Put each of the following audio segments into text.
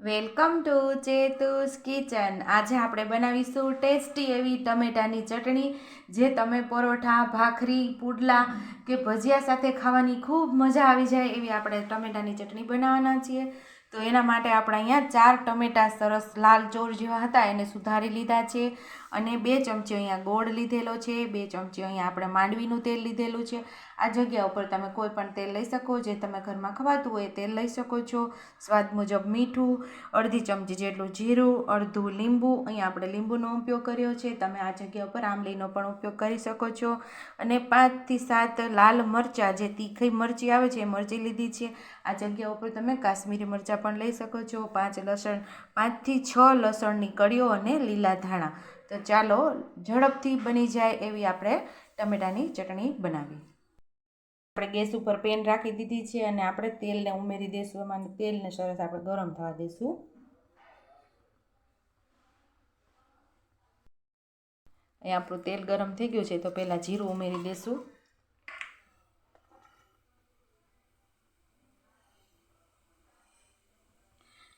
Welcome to ચેતુસ kitchen. આજે આપણે બનાવીશું ટેસ્ટી એવી ટમેટાની ચટણી, જે તમે પરોઠા, ભાખરી, પુડલા કે ભજીયા સાથે ખાવાની ખૂબ મજા આવી જાય એવી આપણે ટમેટાની ચટણી બનાવવાના છીએ. તો એના માટે આપણે અહીંયા ચાર ટમેટા સરસ લાલ ચોર જેવા હતા, એને સુધારી લીધા છે અને બે ચમચી અહીંયા ગોળ લીધેલો છે, બે ચમચી અહીંયા આપણે માંડવીનું તેલ લીધેલું છે. આ જગ્યા ઉપર તમે કોઈ પણ તેલ લઈ શકો, જે તમે ઘરમાં ખવાતું હોય એ તેલ લઈ શકો છો. સ્વાદ મુજબ મીઠું, અડધી ચમચી જેટલું જીરું, અડધું લીંબુ. અહીંયા આપણે લીંબુનો ઉપયોગ કર્યો છે. તમે આ જગ્યા ઉપર આંબલીનો પણ ઉપયોગ કરી શકો છો. અને પાંચથી સાત લાલ મરચાં, જે તીખી મરચી આવે છે, એ મરચી લીધી છે. આ જગ્યા ઉપર તમે કાશ્મીરી મરચાં પણ લઈ શકો છો. પાંચ લસણ, પાંચથી છ લસણની કળીઓ અને લીલા ધાણા. તો ચાલો ઝડપથી બની જાય એવી આપણે ટમેટાની ચટણી બનાવી આપણે ગેસ ઉપર પેન રાખી દીધી છે અને આપણે તેલને ઉમેરી દઈશું એમાં તેલને સરસ આપણે ગરમ થવા દઈશું અહીં આપણું તેલ ગરમ થઈ ગયું છે તો પહેલાં જીરું ઉમેરી દઈશું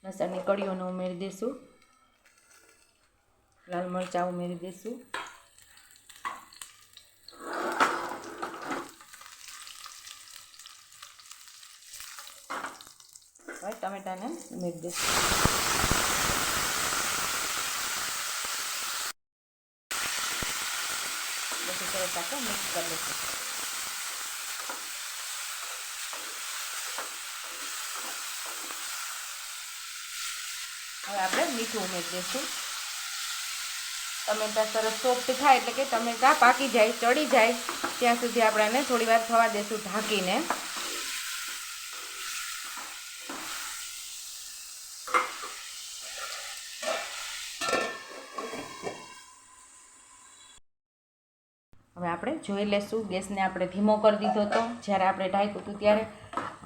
લસણની કળીઓને ઉમેરી દઈશું લાલ મરચાં ઉમેરી દઈશું હવે ટમેટાને ઉમેરી દઈશું આપણે હવે આપણે મીઠું ઉમેરી દઈશું. ટમેટા સરસ સોફ્ટ થાય એટલે કે ટમેટા પાકી જાય, ચડી જાય, ત્યાં સુધી આપણે થોડી વાર થવા દઈશું ઢાંકીને. હવે આપણે જોઈ લેશું. ગેસને આપણે ધીમો કરી દીધો હતો જ્યારે આપણે ઢાંક્યું હતું ત્યારે.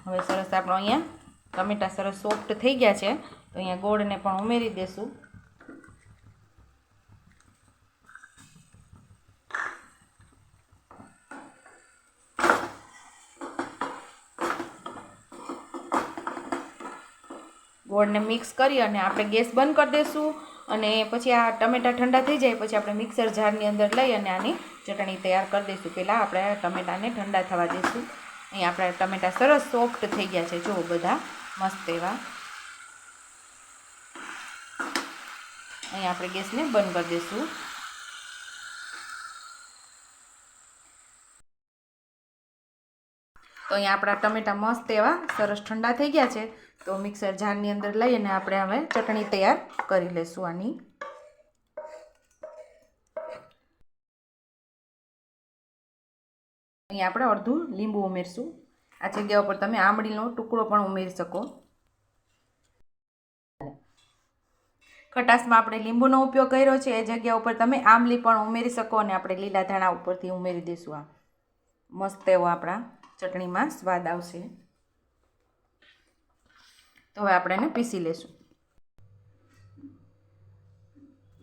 હવે સરસ આપણો અહીંયા ટમેટા સરસ સોફ્ટ થઈ ગયા છે. તો અહીંયા ગોળને પણ ઉમેરી દેશું. ગોળને મિક્સ કરી અને આપણે ગેસ બંધ કરી દઈશું અને પછી આ ટમેટા ઠંડા થઈ જાય, પછી આપણે મિક્સર જારની અંદર લઈ અને આની ચટણી તૈયાર કરી દઈશું. પહેલાં આપણે ટમેટાને ઠંડા થવા દઈશું. અહીં આપણા ટમેટા સરસ સોફ્ટ થઈ ગયા છે. જો બધા મસ્ત એવા. અહીં આપણે ગેસને બંધ કરી દઈશું. તો અહીંયા આપણા ટમેટા મસ્ત એવા સરસ ઠંડા થઈ ગયા છે. તો મિક્સર જારની અંદર લઈ અને આપણે હવે ચટણી તૈયાર કરી લઈશું આની. અહીં આપણે અડધું લીંબુ ઉમેરશું. આ જગ્યા ઉપર તમે આમળીનો ટુકડો પણ ઉમેરી શકો. ખટાશમાં આપણે લીંબુનો ઉપયોગ કર્યો છે. એ જગ્યા ઉપર તમે આમલી પણ ઉમેરી શકો અને આપણે લીલા ધાણા ઉપરથી ઉમેરી દઈશું આ. મસ્ત એવો આપણા ચટણીમાં સ્વાદ આવશે. તો હવે આપણે એને પીસી લેશું.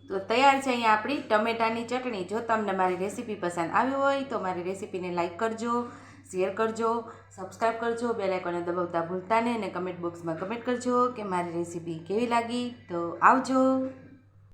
તો તૈયાર છે અહીંયા આપણી ટમેટાની ચટણી. જો તમને મારી રેસીપી પસંદ આવી હોય તો મારી રેસીપીને લાઇક કરજો, શેર કરજો સબસ્ક્રાઈબ કરજો બે આઇકોને દબાવતા ભૂલતા નહીં અને કમેન્ટ બોક્સમાં કમેન્ટ કરજો કે મારી રેસીપી કેવી લાગી. તો આવજો.